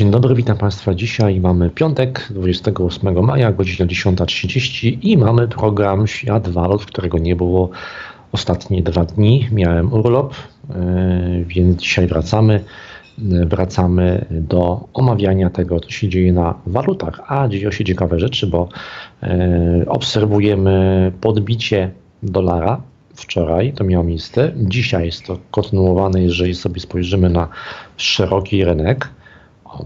Dzień dobry, witam Państwa. Dzisiaj mamy piątek, 28 maja, godzina 10.30 i mamy program Świat Walut, którego nie było ostatnie dwa dni. Miałem urlop, e, więc dzisiaj wracamy. Wracamy do omawiania tego, co się dzieje na walutach, a dzieją się ciekawe rzeczy, bo e, obserwujemy podbicie dolara wczoraj, to miało miejsce. Dzisiaj jest to kontynuowane, jeżeli sobie spojrzymy na szeroki rynek.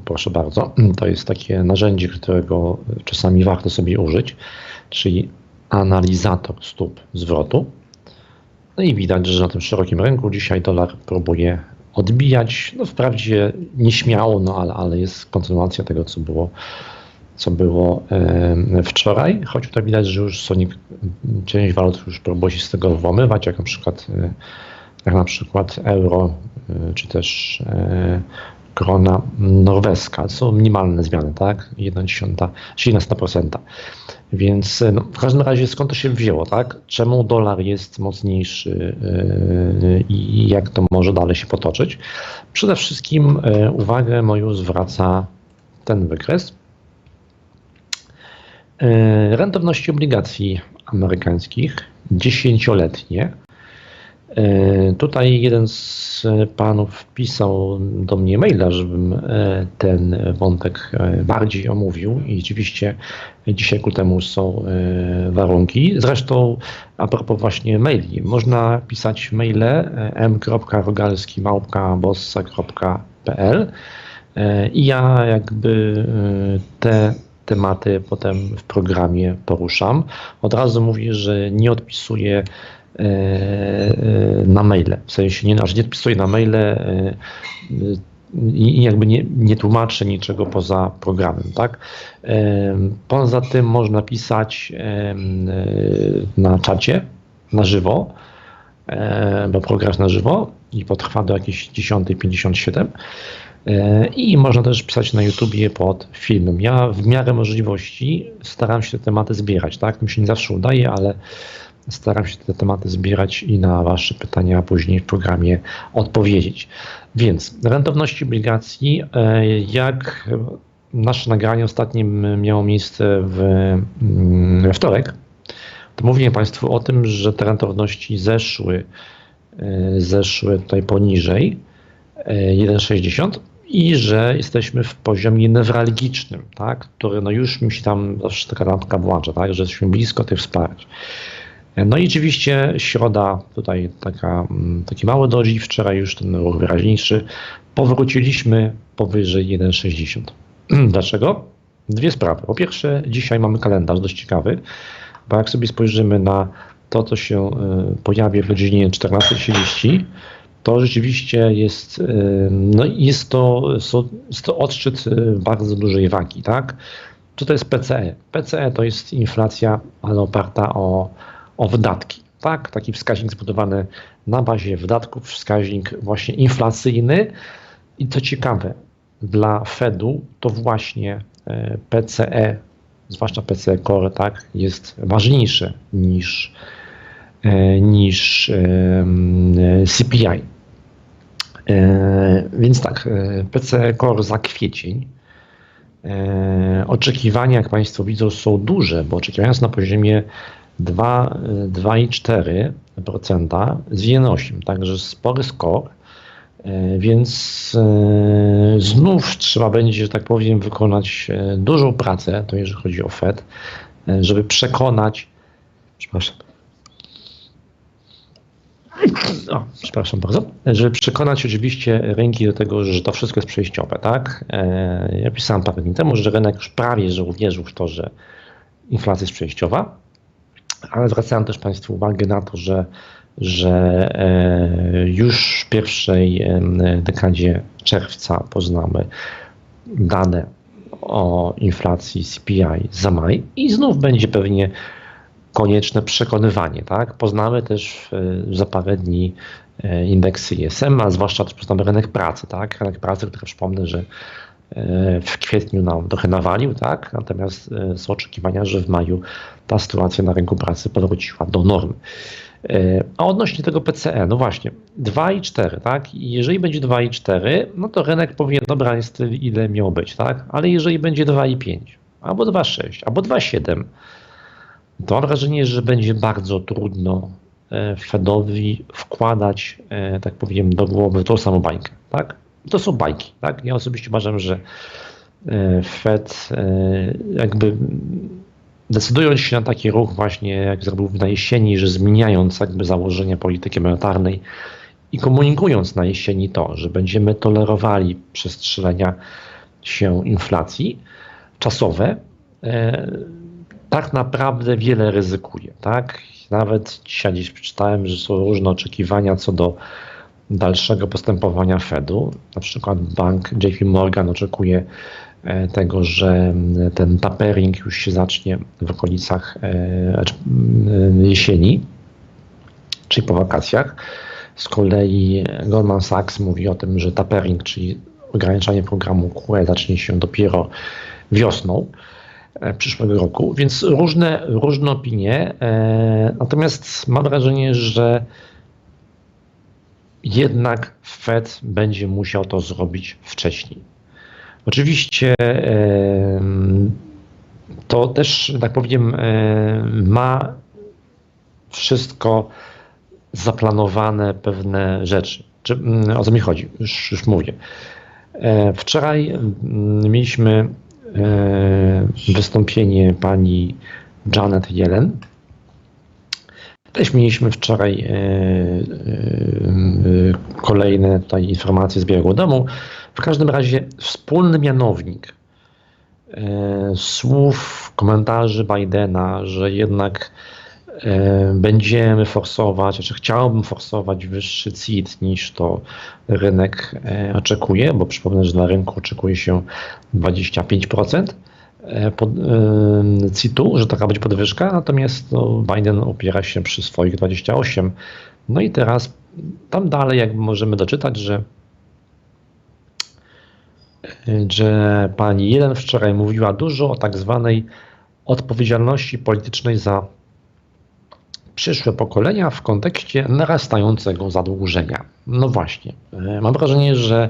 Proszę bardzo, to jest takie narzędzie, którego czasami warto sobie użyć, czyli analizator stóp zwrotu. No i widać, że na tym szerokim rynku dzisiaj dolar próbuje odbijać, no wprawdzie nieśmiało, no ale, ale jest kontynuacja tego, co było, co było e, wczoraj, choć tutaj widać, że już są część walut już próbuje się z tego włamywać, jak na przykład, e, jak na przykład euro, e, czy też krona norweska. Są minimalne zmiany, tak? 1,1%, czyli 100%. Więc no, w każdym razie skąd to się wzięło, tak? Czemu dolar jest mocniejszy yy, i jak to może dalej się potoczyć? Przede wszystkim yy, uwagę moją zwraca ten wykres. Rentowności obligacji amerykańskich dziesięcioletnie E, tutaj jeden z panów pisał do mnie maila, żebym e, ten wątek e, bardziej omówił i rzeczywiście dzisiaj ku temu są warunki. Zresztą a propos właśnie maili, można pisać maile m.rogalski.bossa.pl i ja jakby te tematy potem w programie poruszam. Od razu mówię, że nie odpisuję E, e, na maile. W sensie nie, aż nie odpisuję na maile e, i jakby nie, nie tłumaczę niczego poza programem. Tak? Poza tym można pisać na czacie na żywo, bo program na żywo i potrwa do jakiejś 10.57. I można też pisać na YouTubie pod filmem. Ja w miarę możliwości staram się te tematy zbierać. Tak? Mi się nie zawsze udaje, ale Staram się te tematy zbierać i na Wasze pytania później w programie odpowiedzieć. Więc rentowności obligacji, e, jak nasze nagranie ostatnie miało miejsce w, mm, we wtorek, to mówiłem Państwu o tym, że te rentowności zeszły, e, zeszły tutaj poniżej 1,60 e, i że jesteśmy w poziomie newralgicznym, tak, który no już mi się tam zawsze taka lampka włącza, tak, że jesteśmy blisko tych wsparć. No i oczywiście środa, tutaj taka, mm, taki mały doji, wczoraj już ten ruch wyraźniejszy. Powróciliśmy powyżej 1,60. Dlaczego? Dwie sprawy. Po pierwsze, dzisiaj mamy kalendarz dość ciekawy, bo jak sobie spojrzymy na to, co się y, pojawia w godzinie 14.30, to rzeczywiście jest, y, no jest, to, jest to odszczyt y, bardzo dużej wagi. Tak? Co to jest PCE? PCE to jest inflacja, ale oparta o o wydatki. Tak, taki wskaźnik zbudowany na bazie wydatków, wskaźnik właśnie inflacyjny. I co ciekawe, dla Fedu to właśnie e, PCE, zwłaszcza PCE Core, tak, jest ważniejsze niż, e, niż CPI. E, więc tak, PCE Core za kwiecień. Oczekiwania, jak Państwo widzą, są duże, bo oczekiwania są na poziomie 2,4% z 1,8, także spory skok. E, więc e, znów trzeba będzie, że tak powiem, wykonać e, dużą pracę, to jeżeli chodzi o Fed, żeby przekonać, przepraszam, o, przepraszam bardzo, żeby przekonać oczywiście rynki do tego, że to wszystko jest przejściowe, tak? Ja pisałem parę dni temu, że rynek już prawie, że uwierzył w to, że inflacja jest przejściowa, ale zwracałem też Państwu uwagę na to, że, że e, już w pierwszej dekadzie czerwca poznamy dane o inflacji CPI za maj i znów będzie pewnie konieczne przekonywanie. Tak? Poznamy też za parę dni e, indeksy ISM, a zwłaszcza też poznamy rynek pracy. Tak? Rynek pracy, który przypomnę, że E, w kwietniu nam trochę nawalił, tak? natomiast e, są oczekiwania, że w maju ta sytuacja na rynku pracy powróciła do normy. E, a odnośnie tego PCE, no właśnie, 2,4, tak? Jeżeli będzie 2,4, no to rynek powie, dobra, jest ile miało być, tak? Ale jeżeli będzie 2,5, albo 2,6, albo 2,7, to mam wrażenie, że będzie bardzo trudno e, Fedowi wkładać, e, tak powiem, do głowy tą samą bajkę, tak? To są bajki, tak? Ja osobiście uważam, że Fed jakby decydując się na taki ruch właśnie, jak zrobił na jesieni, że zmieniając jakby założenia polityki monetarnej i komunikując na jesieni to, że będziemy tolerowali przestrzelenia się inflacji czasowe, e, tak naprawdę wiele ryzykuje. Tak? Nawet dzisiaj gdzieś przeczytałem, że są różne oczekiwania co do dalszego postępowania Fedu. Na przykład bank JP Morgan oczekuje E, tego, że ten tapering już się zacznie w okolicach e, znaczy, jesieni, czyli po wakacjach. Z kolei Goldman Sachs mówi o tym, że tapering, czyli ograniczanie programu QE zacznie się dopiero wiosną e, przyszłego roku, więc różne, różne opinie. Natomiast mam wrażenie, że jednak Fed będzie musiał to zrobić wcześniej. Oczywiście to też, tak powiem, ma wszystko zaplanowane pewne rzeczy. Mm, o co mi chodzi? Już, już mówię. E, wczoraj mm, mieliśmy e, wystąpienie pani Janet Yellen. Też mieliśmy wczoraj e, kolejne tutaj informacje z Białego Domu. W każdym razie wspólny mianownik e, słów, komentarzy Bidena, że jednak e, będziemy forsować, znaczy chciałbym forsować wyższy CIT niż to rynek e, oczekuje, bo przypomnę, że na rynku oczekuje się 25% pod, CIT-u, że taka będzie podwyżka, natomiast no, Biden opiera się przy swoich 28%. No i teraz tam dalej jakby możemy doczytać, że że pani jeden wczoraj mówiła dużo o tak zwanej odpowiedzialności politycznej za przyszłe pokolenia w kontekście narastającego zadłużenia. No właśnie, e, mam wrażenie, że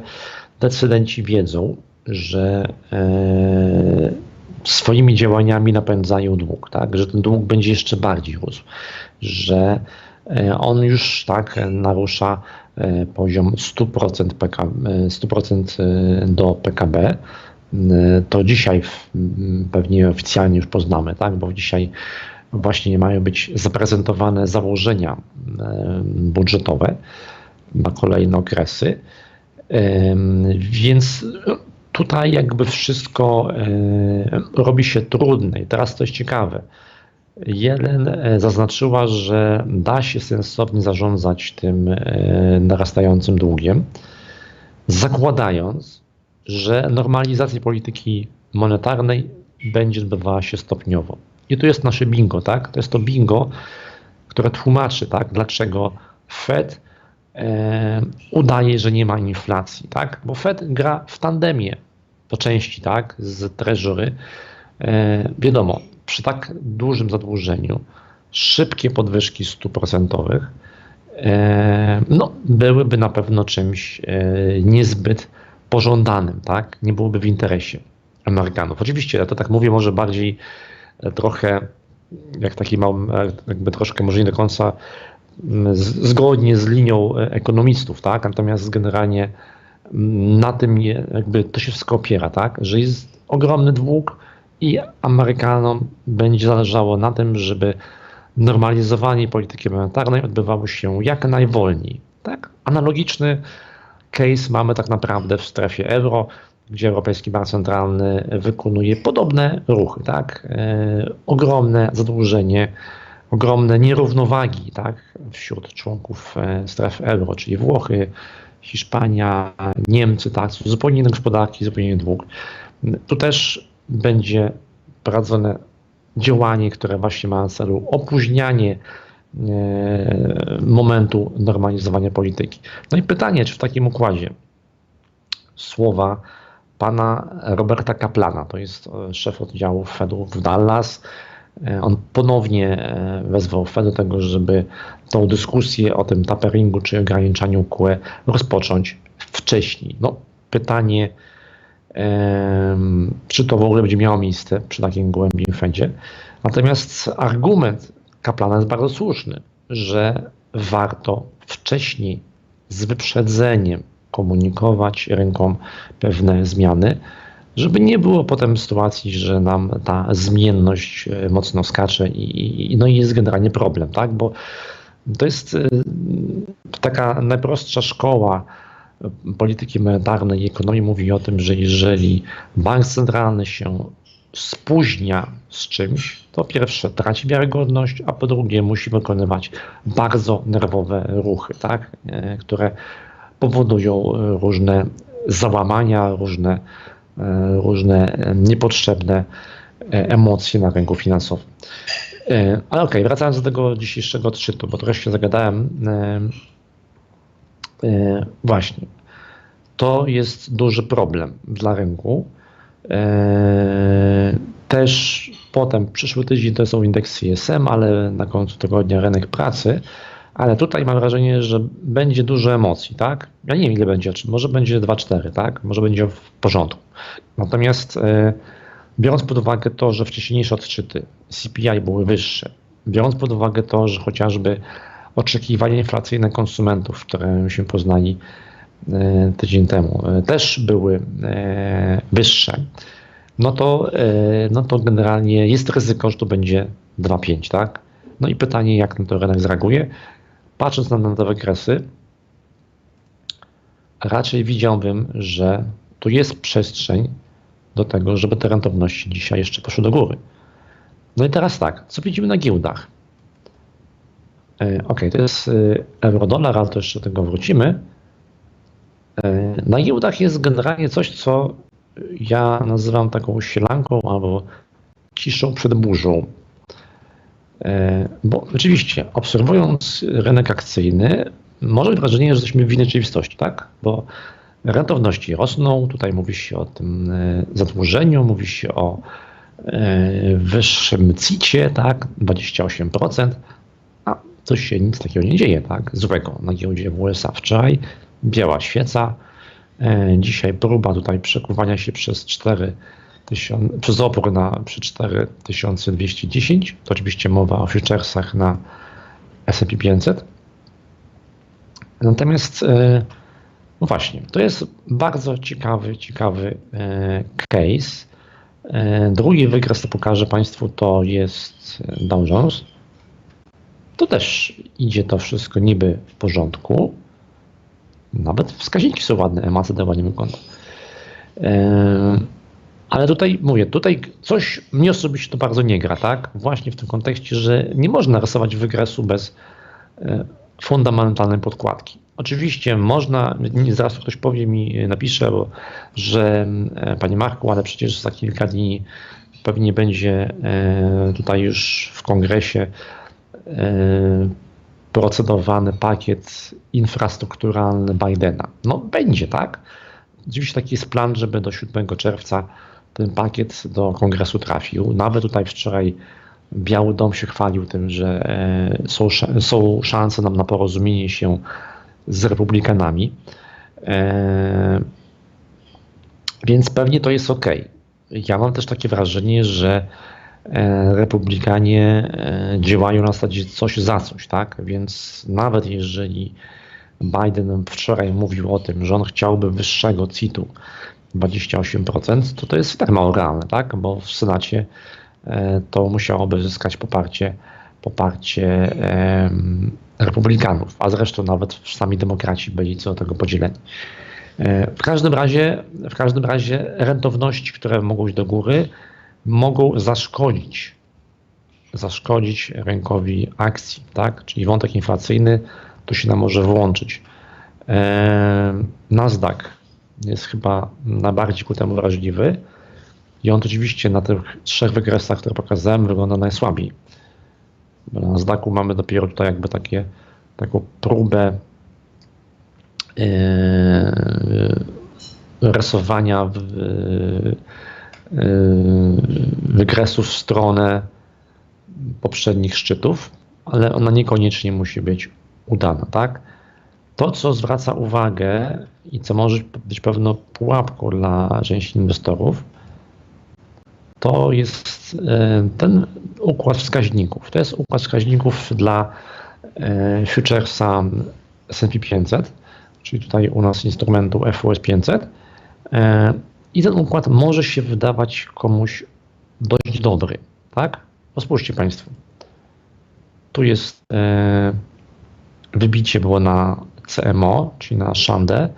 decydenci wiedzą, że e, swoimi działaniami napędzają dług, tak? że ten dług będzie jeszcze bardziej rósł, że e, on już tak narusza poziom 100%, PK, 100% do PKB, to dzisiaj pewnie oficjalnie już poznamy, tak? bo dzisiaj właśnie mają być zaprezentowane założenia budżetowe na kolejne okresy. Więc tutaj jakby wszystko robi się trudne. I teraz to jest ciekawe. Jeden e, zaznaczyła, że da się sensownie zarządzać tym e, narastającym długiem, zakładając, że normalizacja polityki monetarnej będzie odbywała się stopniowo. I tu jest nasze bingo, tak? To jest to bingo, które tłumaczy, tak, dlaczego Fed e, udaje, że nie ma inflacji, tak? Bo Fed gra w tandemie po części, tak, z treasury. E, wiadomo, przy tak dużym zadłużeniu szybkie podwyżki stóp procentowych e, no, byłyby na pewno czymś e, niezbyt pożądanym, tak? Nie byłoby w interesie Amerykanów. Oczywiście, ja to tak mówię może bardziej trochę, jak taki mały, jakby troszkę może nie do końca zgodnie z linią ekonomistów, tak? Natomiast generalnie na tym jakby to się wszystko opiera, tak? Że jest ogromny dług, i Amerykanom będzie zależało na tym, żeby normalizowanie polityki monetarnej odbywało się jak najwolniej. Tak? Analogiczny case mamy tak naprawdę w strefie euro, gdzie Europejski Bank Centralny wykonuje podobne ruchy. Tak? E, ogromne zadłużenie, ogromne nierównowagi tak? wśród członków e, strefy euro, czyli Włochy, Hiszpania, Niemcy, tak? zupełnie inne gospodarki, zupełnie inny dług. Tu też będzie prowadzone działanie, które właśnie ma na celu opóźnianie e, momentu normalizowania polityki. No i pytanie, czy w takim układzie słowa pana Roberta Kaplana, to jest e, szef oddziału Fedu w Dallas, E, on ponownie e, wezwał Fed do tego, żeby tą dyskusję o tym taperingu czy ograniczaniu QE rozpocząć wcześniej. No, pytanie, czy to w ogóle będzie miało miejsce przy takim głębim Fedzie. Natomiast argument Kaplana jest bardzo słuszny, że warto wcześniej z wyprzedzeniem komunikować rynkom pewne zmiany, żeby nie było potem sytuacji, że nam ta zmienność e, mocno skacze i, i, no jest generalnie problem, tak? Bo to jest e, taka najprostsza szkoła e, polityki monetarnej i ekonomii mówi o tym, że jeżeli bank centralny się spóźnia z czymś, to pierwsze traci wiarygodność, a po drugie musi wykonywać bardzo nerwowe ruchy, tak? które powodują różne załamania, różne E, różne niepotrzebne e, emocje na rynku finansowym. E, ale okej, okay, wracając do tego dzisiejszego odczytu, bo trochę się zagadałem. Właśnie, to jest duży problem dla rynku. Też potem przyszły tydzień to są indeksy CSM, ale na końcu tygodnia rynek pracy. Ale tutaj mam wrażenie, że będzie dużo emocji, tak? Ja nie wiem, ile będzie, czy może będzie 2-4, tak? Może będzie w porządku. Natomiast e, biorąc pod uwagę to, że wcześniejsze odczyty CPI były wyższe, biorąc pod uwagę to, że chociażby oczekiwania inflacyjne konsumentów, które się poznali e, tydzień temu, e, też były wyższe, no to, no to generalnie jest ryzyko, że to będzie 2,5, tak? No i pytanie, jak na to rynek zareaguje. Patrząc na te wykresy, raczej widziałbym, że tu jest przestrzeń do tego, żeby te rentowności dzisiaj jeszcze poszły do góry. No i teraz tak, co widzimy na giełdach? E, ok, to jest e, euro-dolar, ale to jeszcze do tego wrócimy. E, na giełdach jest generalnie coś, co ja nazywam taką sielanką albo ciszą przed burzą. Bo oczywiście, obserwując rynek akcyjny, może być wrażenie, że jesteśmy w innej rzeczywistości, tak? Bo rentowności rosną, tutaj mówi się o tym e, zadłużeniu, mówi się o e, wyższym CIT-ie, tak? 28%, a coś się nic takiego nie dzieje, tak? Złego na giełdzie w USA wczoraj, biała świeca, e, dzisiaj próba tutaj przekuwania się przez 4 przez opór na przy 4210, to oczywiście mowa o futuresach na S&P 500. Natomiast e, no właśnie, to jest bardzo ciekawy, ciekawy e, case. E, drugi wykres, to pokażę Państwu, to jest Dow Jones. To też idzie to wszystko niby w porządku. Nawet wskaźniki są ładne, MACD ładnie wygląda. Ale tutaj mówię, tutaj coś mnie osobiście to bardzo nie gra, tak? Właśnie w tym kontekście, że nie można rysować wykresu bez e, fundamentalnej podkładki. Oczywiście można, zaraz ktoś powie mi, napisze, bo, że e, Panie Marku, ale przecież za kilka dni pewnie będzie e, tutaj już w kongresie procedowany pakiet infrastrukturalny Bidena. No będzie, tak? Oczywiście taki jest plan, żeby do 7 czerwca ten pakiet do kongresu trafił. Nawet tutaj wczoraj Biały Dom się chwalił tym, że e, są, szanse nam na porozumienie się z republikanami. E, więc pewnie to jest ok. Ja mam też takie wrażenie, że e, republikanie działają na zasadzie coś za coś, tak? Więc nawet jeżeli Biden wczoraj mówił o tym, że on chciałby wyższego CIT-u 28%, to to jest realne, tak? Bo w Senacie e, to musiałoby zyskać poparcie, poparcie republikanów, a zresztą nawet sami demokraci byli co do tego podzieleni. E, w każdym razie, w każdym razie rentowności, które mogą iść do góry, mogą zaszkodzić, zaszkodzić rynkowi akcji, tak? Czyli wątek inflacyjny tu się nam może włączyć. Nasdaq jest chyba najbardziej ku temu wrażliwy. I on oczywiście na tych trzech wykresach, które pokazałem, wygląda najsłabiej. Na zdaku mamy dopiero tutaj jakby takie, taką próbę yy, rysowania w, yy, wykresów w stronę poprzednich szczytów, ale ona niekoniecznie musi być udana, tak? To, co zwraca uwagę i co może być pewną pułapką dla części inwestorów, to jest e, ten układ wskaźników. To jest układ wskaźników dla e, futuresa S&P 500, czyli tutaj u nas instrumentu FUS 500. E, I ten układ może się wydawać komuś dość dobry, tak? Spójrzcie Państwo. Tu jest wybicie było na CMO, czyli na Shandę.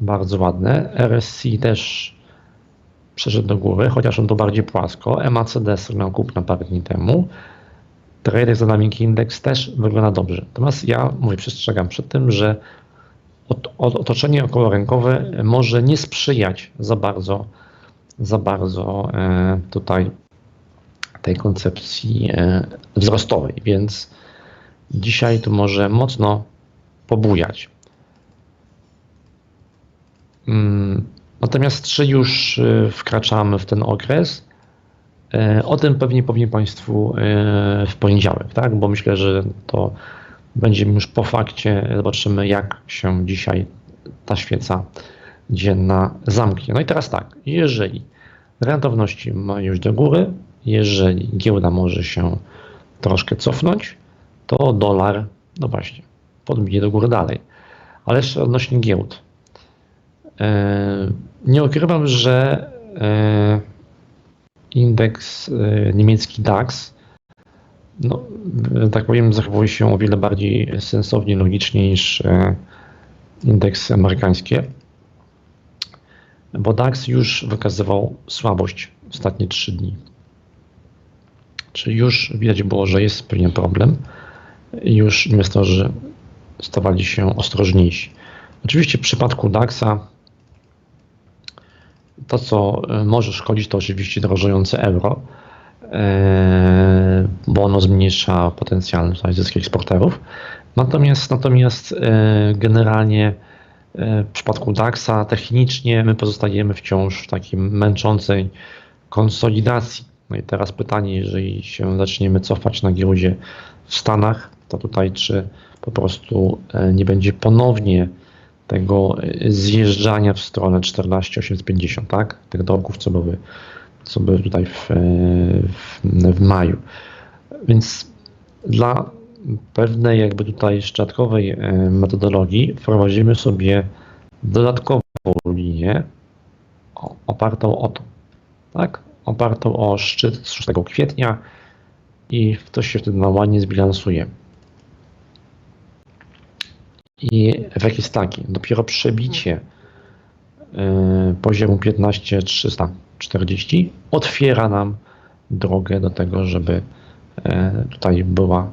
Bardzo ładne. RSI też przeszedł do góry, chociaż on to bardziej płasko. MACD miał kupno parę dni temu. Trader Dynamic Index też wygląda dobrze. Natomiast ja mówię, przestrzegam przed tym, że otoczenie okołorynkowe może nie sprzyjać za bardzo, za bardzo e, tutaj tej koncepcji e, wzrostowej, więc dzisiaj tu może mocno pobujać. Mm, natomiast czy już y, wkraczamy w ten okres? E, o tym pewnie powiem Państwu e, w poniedziałek, tak? bo myślę, że to będziemy już po fakcie, zobaczymy jak się dzisiaj ta świeca dzienna zamknie. No i teraz tak, jeżeli rentowności ma już do góry, jeżeli giełda może się troszkę cofnąć, to dolar, no właśnie, podbije do góry dalej. Ale jeszcze odnośnie giełd. E, nie ukrywam, że e, indeks e, niemiecki DAX, no, tak powiem, zachowuje się o wiele bardziej sensownie, logicznie niż indeks amerykański. Bo DAX już wykazywał słabość ostatnie 3 dni. Czyli już widać było, że jest pewien problem. Już inwestorzy stawali się ostrożniejsi. Oczywiście w przypadku DAXa to, co e, może szkodzić, to oczywiście drożejące euro, e, bo ono zmniejsza potencjalny zysk eksporterów. Natomiast, natomiast e, generalnie w przypadku DAXa technicznie my pozostajemy wciąż w takim męczącej konsolidacji. No i teraz pytanie, jeżeli się zaczniemy cofać na giełdzie w Stanach, to tutaj czy po prostu nie będzie ponownie tego zjeżdżania w stronę 14850, tak? Tych dołków, co były, co były tutaj w, w, w maju. Więc dla pewnej jakby tutaj szczotkowej e, metodologii wprowadzimy sobie dodatkową linię opartą o to, tak? Opartą o szczyt z 6 kwietnia i to się wtedy na ładnie zbilansuje. I efekt jest taki, dopiero przebicie y, poziomu 15340 otwiera nam drogę do tego, żeby y, tutaj była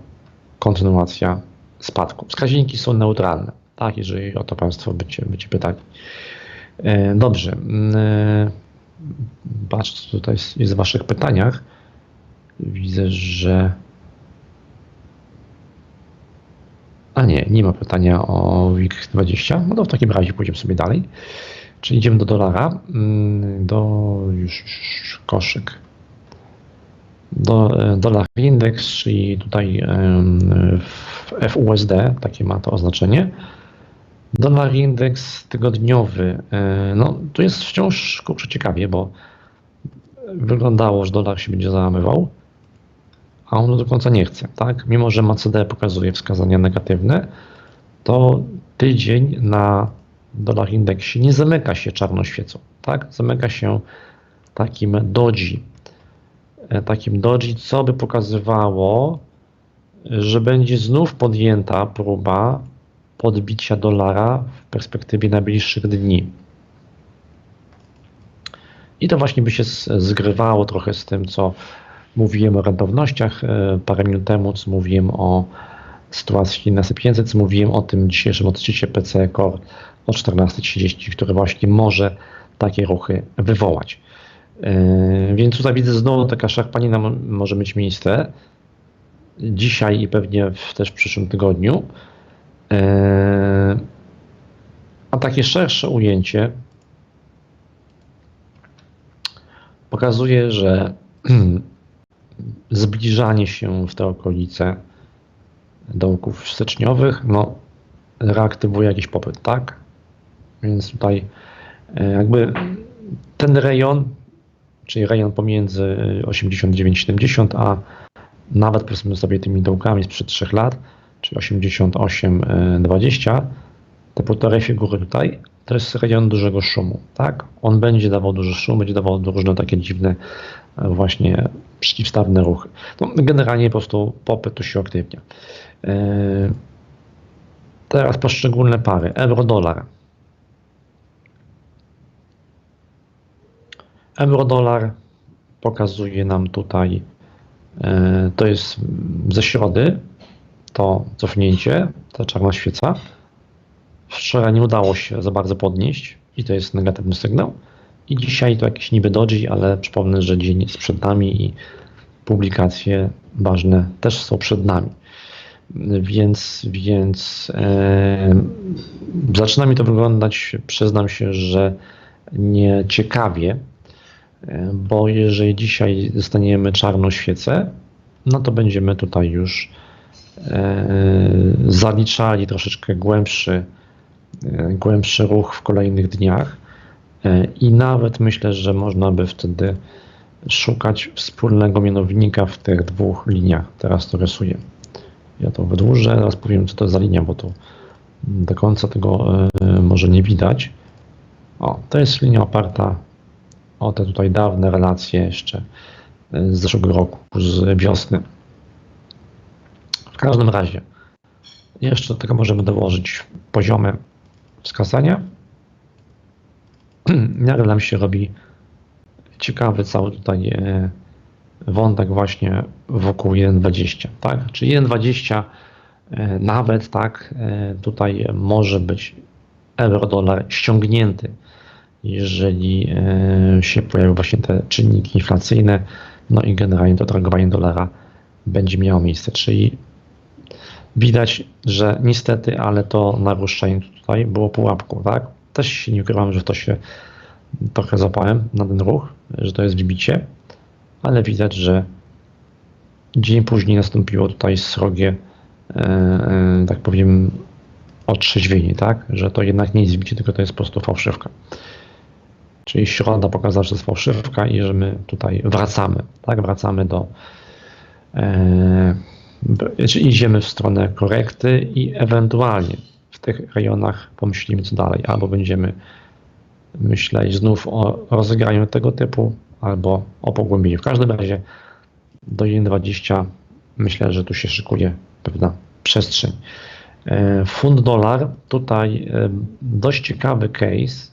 kontynuacja spadku. Wskaźniki są neutralne, tak, jeżeli o to Państwo bycie, pytali. Y, dobrze. Patrz, co tutaj jest w Waszych pytaniach. Widzę, że A nie, nie ma pytania o WIG20. No to w takim razie pójdziemy sobie dalej. Czyli idziemy do dolara, mm, do już koszyk. Do e, dolar index, czyli tutaj FUSD, takie ma to oznaczenie. Dolar indeks tygodniowy. E, no, tu jest wciąż kurczę ciekawie, bo wyglądało, że dolar się będzie załamywał a on do końca nie chce. Tak? Mimo, że MACD pokazuje wskazania negatywne, to tydzień na dolar indeksie nie zamyka się czarnoświecą. Tak? Zamyka się takim doji. E, takim doji, co by pokazywało, że będzie znów podjęta próba podbicia dolara w perspektywie najbliższych dni. I to właśnie by się zgrywało trochę z tym, co Mówiłem o rentownościach e, parę minut temu, mówiłem o sytuacji na SP500, co mówiłem o tym dzisiejszym odczycie PC Core o 14.30, który właśnie może takie ruchy wywołać. E, więc tutaj widzę znowu taka szarpanina może mieć miejsce dzisiaj i pewnie w, też w przyszłym tygodniu. E, a takie szersze ujęcie pokazuje, że zbliżanie się w te okolice dołków styczniowych, no, reaktywuje jakiś popyt, tak? Więc tutaj e, jakby ten rejon, czyli rejon pomiędzy 89-70, a nawet powiedzmy sobie tymi dołkami sprzed 3 lat, czyli 88-20, te półtorej figury tutaj, to jest rejon dużego szumu, tak? On będzie dawał duży szum, będzie dawał różne takie dziwne właśnie przeciwstawne ruchy. No, generalnie po prostu popyt tu się aktywnia. E, teraz poszczególne pary. Euro-dolar. Euro-dolar pokazuje nam tutaj, e, to jest ze środy, to cofnięcie, ta czarna świeca. Wczoraj nie udało się za bardzo podnieść i to jest negatywny sygnał. I dzisiaj to jakiś niby dodzi, ale przypomnę, że dzień jest przed nami i publikacje ważne też są przed nami. Więc, więc e, zaczyna mi to wyglądać, przyznam się, że nieciekawie, e, bo jeżeli dzisiaj dostaniemy czarną świecę, no to będziemy tutaj już e, zaliczali troszeczkę głębszy, e, głębszy ruch w kolejnych dniach i nawet myślę, że można by wtedy szukać wspólnego mianownika w tych dwóch liniach. Teraz to rysuję. Ja to wydłużę, teraz powiem co to za linia, bo to do końca tego e, może nie widać. O, to jest linia oparta o te tutaj dawne relacje jeszcze e, z zeszłego roku, z wiosny. W każdym razie, jeszcze do tego możemy dołożyć poziomy wskazania. Miarę nam się robi ciekawy cały tutaj e, wątek właśnie wokół 1.20, tak? Czyli 1.20 e, nawet tak e, tutaj może być euro-dolar ściągnięty, jeżeli się pojawią właśnie te czynniki inflacyjne, no i generalnie to targowanie dolara będzie miało miejsce, czyli widać, że niestety, ale to naruszenie tutaj było pułapką, tak? Też nie ukrywam, że to się trochę zapałem na ten ruch, że to jest wbicie, ale widać, że dzień później nastąpiło tutaj srogie, e, e, tak powiem, otrzeźwienie, tak? Że to jednak nie jest wbicie, tylko to jest po prostu fałszywka. Czyli środa pokazała, że to jest fałszywka i że my tutaj wracamy, tak? Wracamy do, e, idziemy w stronę korekty i ewentualnie w tych rejonach pomyślimy co dalej, albo będziemy myśleć znów o rozegraniu tego typu albo o pogłębieniu. W każdym razie do 1,20 myślę, że tu się szykuje pewna przestrzeń. E, Fund dolar tutaj e, dość ciekawy case,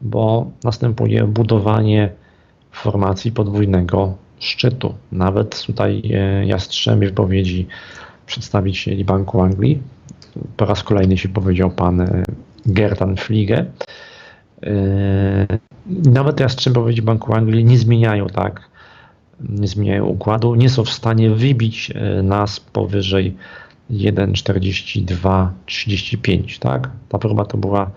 bo następuje budowanie formacji podwójnego szczytu. Nawet tutaj e, jastrzębie wypowiedzi przedstawicieli Banku Anglii. Po raz kolejny się powiedział pan Gertan Fliege. Yy, nawet jastrzębowie Banku Anglii nie zmieniają tak, nie zmieniają układu, nie są w stanie wybić yy, nas powyżej 1,4235, tak? Ta próba to była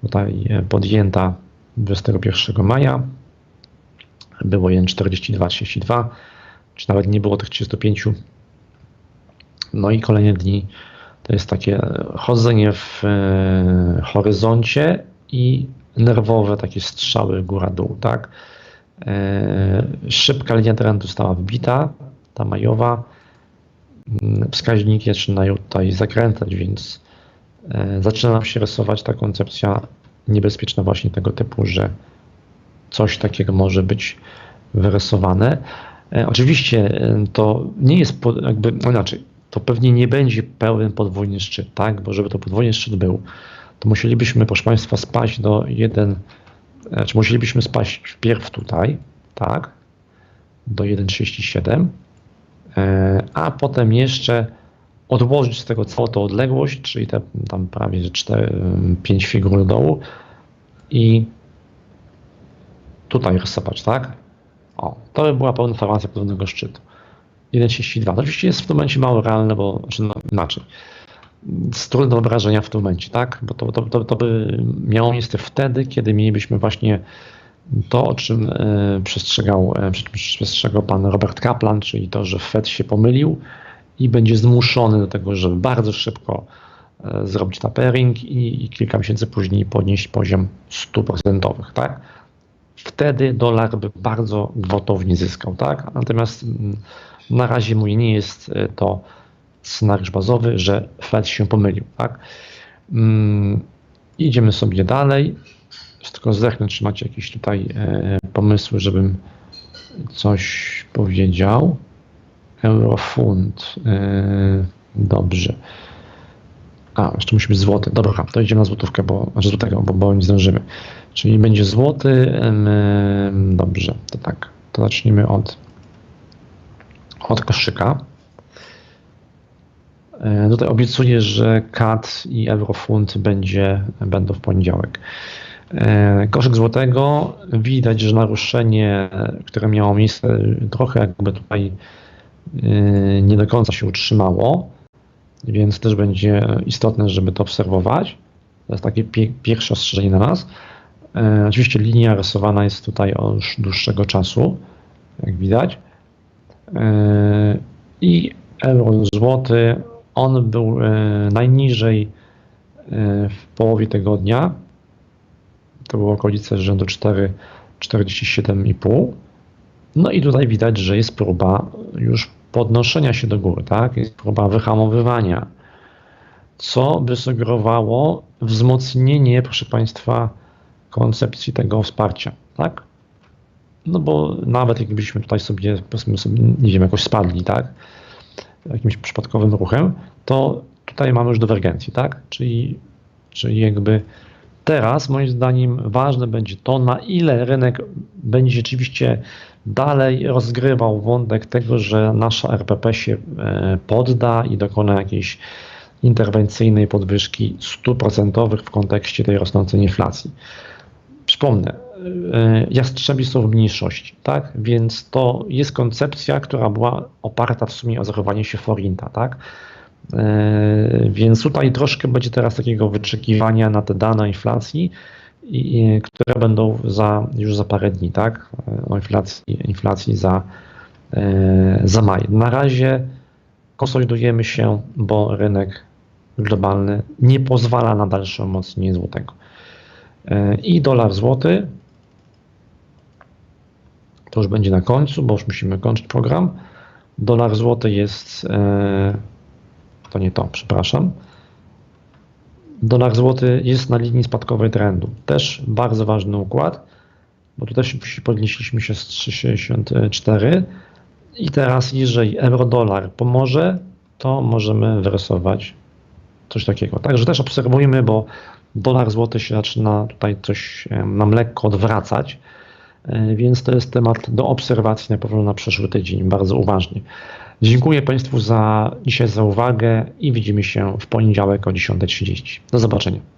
tutaj podjęta 21 maja, było 1,4232, czy nawet nie było tych 35. No i kolejne dni to jest takie chodzenie w horyzoncie i nerwowe takie strzały góra-dół, tak? E, szybka linia trendu została wbita, ta majowa. Mm, wskaźniki zaczynają tutaj zakręcać, więc e, zaczyna nam się rysować ta koncepcja niebezpieczna właśnie tego typu, że coś takiego może być wyrysowane. E, oczywiście to nie jest jakby, inaczej, to pewnie nie będzie pełen podwójny szczyt, tak? Bo żeby to podwójny szczyt był, to musielibyśmy, proszę Państwa, spaść do 1, znaczy musielibyśmy spaść wpierw tutaj, tak, do 1,37, e, a potem jeszcze odłożyć z tego całą tą odległość, czyli te tam prawie 4, 5 figur do dołu i tutaj rozsypać, tak? O, to by była pełna formacja podobnego szczytu. 1,32. Oczywiście jest w tym momencie mało realne, bo znaczy no, inaczej z trudne wyobrażenia w tym momencie, tak? Bo to, to, to, to by miało miejsce wtedy, kiedy mielibyśmy właśnie to, o czym e, przestrzegał, e, przestrzegał pan Robert Kaplan, czyli to, że Fed się pomylił i będzie zmuszony do tego, żeby bardzo szybko e, zrobić tapering i, i kilka miesięcy później podnieść poziom 100%, tak? Wtedy dolar by bardzo gwałtownie zyskał, tak? Natomiast mm, na razie mój nie jest to scenariusz bazowy, że Fed się pomylił, tak? Mm, idziemy sobie dalej. Tylko zerknę, czy macie jakieś tutaj e, pomysły, żebym coś powiedział. Eurofund. E, dobrze. A, jeszcze musi być złoty. Dobra, to idziemy na złotówkę, bo, znaczy złotego, bo, bo nie zdążymy. Czyli będzie złoty. E, dobrze, to tak. To zacznijmy od, od koszyka. E, tutaj obiecuję, że CAD i Eurofund będzie, będą w poniedziałek. E, koszyk złotego widać, że naruszenie, które miało miejsce, trochę jakby tutaj e, nie do końca się utrzymało, więc też będzie istotne, żeby to obserwować. To jest takie pierwsze ostrzeżenie na nas. Oczywiście linia rysowana jest tutaj już dłuższego czasu, jak widać. I euro złoty on był e, najniżej e, w połowie tego dnia. To było okolice rzędu 4,47,5. No i tutaj widać, że jest próba już podnoszenia się do góry, tak? Jest próba wyhamowywania, co by sugerowało wzmocnienie, proszę Państwa, koncepcji tego wsparcia, tak? No bo nawet jakbyśmy tutaj sobie, powiedzmy sobie, nie wiem, jakoś spadli, tak? jakimś przypadkowym ruchem, to tutaj mamy już dywergencję, tak? Czyli, czyli jakby teraz moim zdaniem ważne będzie to, na ile rynek będzie rzeczywiście dalej rozgrywał wątek tego, że nasza RPP się e, podda i dokona jakiejś interwencyjnej podwyżki 100% w kontekście tej rosnącej inflacji. Przypomnę, jastrzebi są w mniejszości, tak? Więc to jest koncepcja, która była oparta w sumie o zachowanie się forinta, tak? E, więc tutaj troszkę będzie teraz takiego wyczekiwania na te dane inflacji, które będą za, już za parę dni, tak? O inflacji, inflacji za, e, za maj. Na razie konsolidujemy się, bo rynek globalny nie pozwala na dalsze umocnienie złotego. I dolar złoty to już będzie na końcu, bo już musimy kończyć program. Dolar złoty jest, e, to nie to, przepraszam. Dolar złoty jest na linii spadkowej trendu. Też bardzo ważny układ, bo tu też podnieśliśmy się z 3,64 i teraz jeżeli euro-dolar pomoże, to możemy wyrysować coś takiego. Także też obserwujmy, bo dolar złoty się zaczyna tutaj coś nam lekko odwracać. E, więc to jest temat do obserwacji na pewno na przyszły tydzień, bardzo uważnie. Dziękuję Państwu za dzisiaj za uwagę i widzimy się w poniedziałek o 10.30. Do zobaczenia.